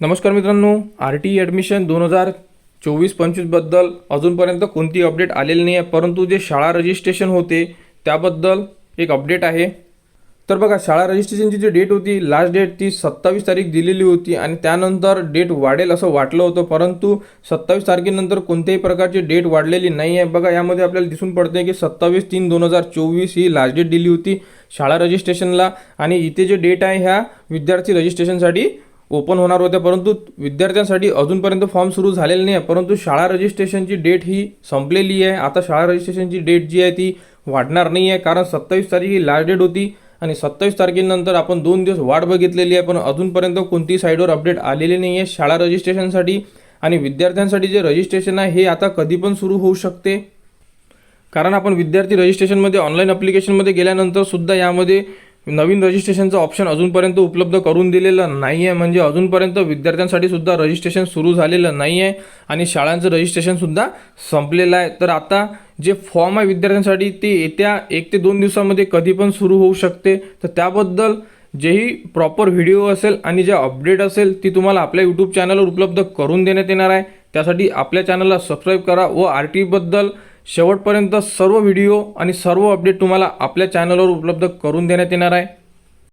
नमस्कार मित्रांनो R T admission दोन हजार चोवीस पंचवीसबद्दल अजूनपर्यंत कोणती अपडेट आलेली नाही आहे परंतु जे शाळा रजिस्ट्रेशन होते त्याबद्दल एक अपडेट आहे. तर बघा शाळा रजिस्ट्रेशनची जी डेट होती लास्ट डेट ती सत्तावीस तारीख दिलेली होती आणि त्यानंतर डेट वाढेल असं वाटलं होतं परंतु सत्तावीस तारखेनंतर कोणत्याही प्रकारची डेट वाढलेली नाही आहे बघा यामध्ये आपल्याला दिसून पडते की सत्तावीस तीन दोन हजार चोवीस ही लास्ट डेट दिली होती शाळा रजिस्ट्रेशनला आणि इथे जे डेट आहे ह्या विद्यार्थी रजिस्ट्रेशनसाठी ओपन होणार होत्या परंतु विद्यार्थ्यांसाठी अजूनपर्यंत फॉर्म सुरू झालेले नाही आहे परंतु शाळा रजिस्ट्रेशनची डेट ही संपलेली आहे. आता शाळा रजिस्ट्रेशनची डेट जी आहे ती वाढणार नाही आहे कारण सत्तावीस तारीख ही लास्ट डेट होती आणि सत्तावीस तारखेनंतर आपण दोन दिवस वाट बघितलेली आहे पण अजूनपर्यंत कोणती साईडवर अपडेट आलेली नाही आहे शाळा रजिस्ट्रेशनसाठी आणि विद्यार्थ्यांसाठी जे रजिस्ट्रेशन आहे हे आता कधी पण सुरू होऊ शकते. कारण आपण विद्यार्थी रजिस्ट्रेशनमध्ये ऑनलाईन अप्लिकेशनमध्ये गेल्यानंतर सुद्धा यामध्ये नवीन रजिस्ट्रेशनचं ऑप्शन अजूनपर्यंत उपलब्ध करून दिलेलं नाही आहे म्हणजे अजूनपर्यंत विद्यार्थ्यांसाठी सुद्धा रजिस्ट्रेशन सुरू झालेलं नाही आहे आणि शाळांचं रजिस्ट्रेशनसुद्धा संपलेलं आहे. तर आता जे फॉर्म आहे विद्यार्थ्यांसाठी ते येत्या एक ते दोन दिवसामध्ये कधी पण सुरू होऊ शकते. तर त्याबद्दल जेही प्रॉपर व्हिडिओ असेल आणि जे अपडेट असेल ती तुम्हाला आपल्या यूट्यूब चॅनलवर उपलब्ध करून देण्यात येणार आहे. त्यासाठी आपल्या चॅनलला सबस्क्राईब करा व आर टीबद्दल शेवटपर्यंत सर्व व्हिडिओ आणि सर्व अपडेट तुम्हाला आपल्या चॅनलवर उपलब्ध करून देण्यात येणार आहे.